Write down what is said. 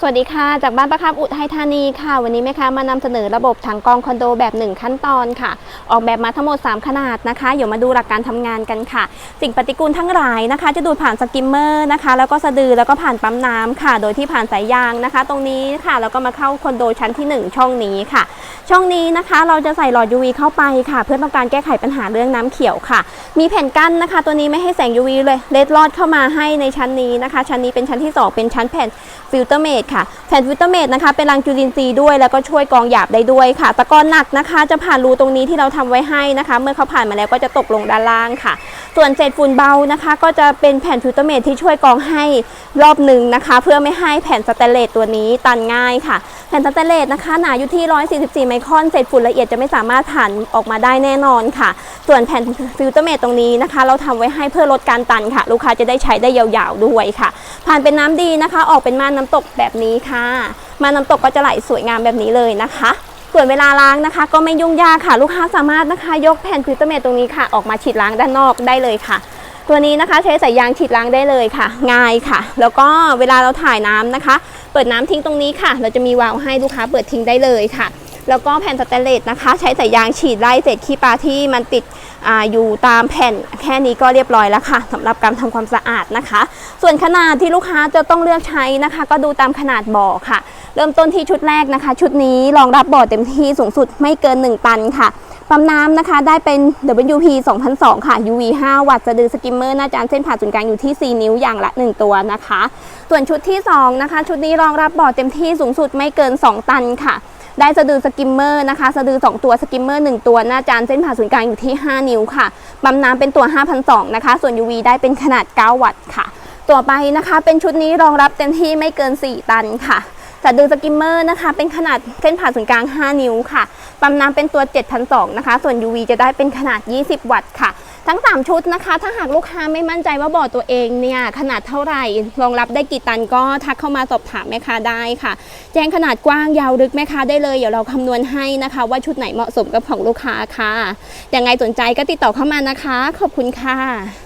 สวัสดีค่ะ จากบ้านประคับอุทัยธานีค่ะ วันนี้แม่ค้ามานำเสนอระบบถังกองคอนโดแบบ 1 ขั้นตอนค่ะ ออกแบบมาทั้งหมด 3 ขนาดนะคะเดี๋ยวมาดูหลักการทำงานกันค่ะ สิ่งปฏิกูลทั้งหลายนะคะ จะดูดผ่านสกิมเมอร์นะคะ แล้วก็สะดือแล้วก็ผ่านปั๊มน้ำค่ะ โดยที่ผ่านสายยางนะคะ ตรงนี้ค่ะแล้วก็มาเข้าคอนโดชั้นที่ 1 ช่องนี้ค่ะ ช่องนี้นะคะเราจะใส่หลอด UV เข้าไปค่ะ เพื่อต้องการแก้ไขปัญหาเรื่องน้ำเขียวค่ะ มีแผ่นกั้นนะคะ ตัวนี้ไม่ให้แสง UV เลยเล็ดลอดเข้ามาให้ในชั้นนี้นะคะ ชั้นนี้เป็นชั้นที่ 2 เป็นชั้นแผ่นฟิลเตอร์เมดค่ะแผ่นฟิลเตอร์เมดนะคะเป็นรังจุลินทรีย์ด้วยแล้วก็ช่วยกองหยาบได้ด้วยค่ะ ตะกอนหนักนะคะ จะผ่านรูตรงนี้ที่เราทำไว้ให้นะคะ เมื่อเขาผ่านมาแล้วก็จะตกลงด้านล่างค่ะ ส่วนเศษฝุ่นเบานะคะ ก็จะเป็นแผ่นฟิลเตอร์เมดที่ช่วยกองให้รอบหนึ่งนะคะ เพื่อไม่ให้แผ่นสแตนเลสตัวนี้ตันง่ายค่ะ แผ่นสแตนเลสนะคะหนาอยู่ที่ 144 ไมครอนเศษฝุ่นละเอียดจะไม่สามารถผ่านออกมาได้แน่นอนค่ะ ส่วนแผ่นฟิลเตอร์เมดตรงนี้นะคะ เราทำไว้ให้เพื่อลดการตันค่ะ ลูกค้าจะได้ใช้ได้ยาวๆด้วยค่ะ ผ่านเป็นน้ำดีนะคะ ออกเป็นม่านน้ำตกแบบนี้ค่ะ มาน้ำตกก็จะไหลสวยงามแบบนี้เลยนะคะ ส่วนเวลาล้างนะคะ ก็ไม่ยุ่งยากค่ะ ลูกค้าสามารถนะคะ ยกแผ่นพิวเตอร์เมตตรงนี้ค่ะ ออกมาฉีดล้างด้านนอกได้เลยค่ะ ตัวนี้นะคะใช้สายยางฉีดล้างได้เลยค่ะ ง่ายค่ะ แล้วก็เวลาเราถ่ายน้ำนะคะ เปิดน้ำทิ้งตรงนี้ค่ะ เราจะมีวาล์วให้ลูกค้าเปิดทิ้งได้เลยค่ะ แล้วก็แผ่นสแตนเลสนะคะ ใช้สายยางฉีดไล่เศษขี้ปลาที่มันติดออยู่ตามแผ่นแค่นี้ก็เรียบร้อยแล้วค่ะสำหรับการทำความสะอาดนะคะ ส่วนขนาดที่ลูกค้าจะต้องเลือกใช้นะคะ ก็ดูตามขนาดบ่อค่ะ เริ่มต้นที่ชุดแรกนะคะ ชุดนี้รองรับบ่อเต็มที่สูงสุดไม่เกิน 1 ตันค่ะปั๊มน้ำนะคะได้เป็น WP 2002 ค่ะ UV 5 วัตต์สะดือสกิมเมอร์หน้าจานเส้นผ่าศูนย์กลางอยู่ที่ 4 นิ้วอย่างละ 1 ตัวนะคะ ส่วนชุดที่ 2 นะคะ ชุดนี้รองรับบ่อเต็มที่สูงสุดไม่เกิน 2 ตันค่ะ ได้สะดือสกิมเมอร์นะคะ สะดือ 2 ตัวสกิมเมอร์ 1 ตัวหน้าจานเส้นผ่าศูนย์กลางอยู่ที่ 5 นิ้วค่ะ ปั๊มน้ำเป็นตัว 5,200นะคะ ส่วน UV ได้เป็นขนาด 9 วัตต์ค่ะ ต่อไปนะคะเป็นชุดนี้รองรับเต็มที่ไม่เกิน 4 ตันค่ะสะดือสกิมเมอร์นะคะ เป็นขนาดเส้นผ่าศูนย์กลาง 5 นิ้วค่ะ ปั๊มน้ำเป็นตัว 7,200นะคะ ส่วน UV จะได้เป็นขนาด 20 วัตต์ค่ะ ทั้ง 3 ชุดนะคะ ถ้าหากลูกค้าไม่มั่นใจว่าบ่อตัวเองเนี่ยขนาดเท่าไหร่รองรับได้กี่ตันก็ทักเข้ามาสอบถามแม่ค้าได้ค่ะ แจ้งขนาดกว้างยาวลึกแม่ค้าได้เลย เดี๋ยวเราคำนวณให้นะคะ ว่าชุดไหนเหมาะสมกับของลูกค้าค่ะยังไงสนใจก็ติดต่อเข้ามานะคะ ขอบคุณค่ะ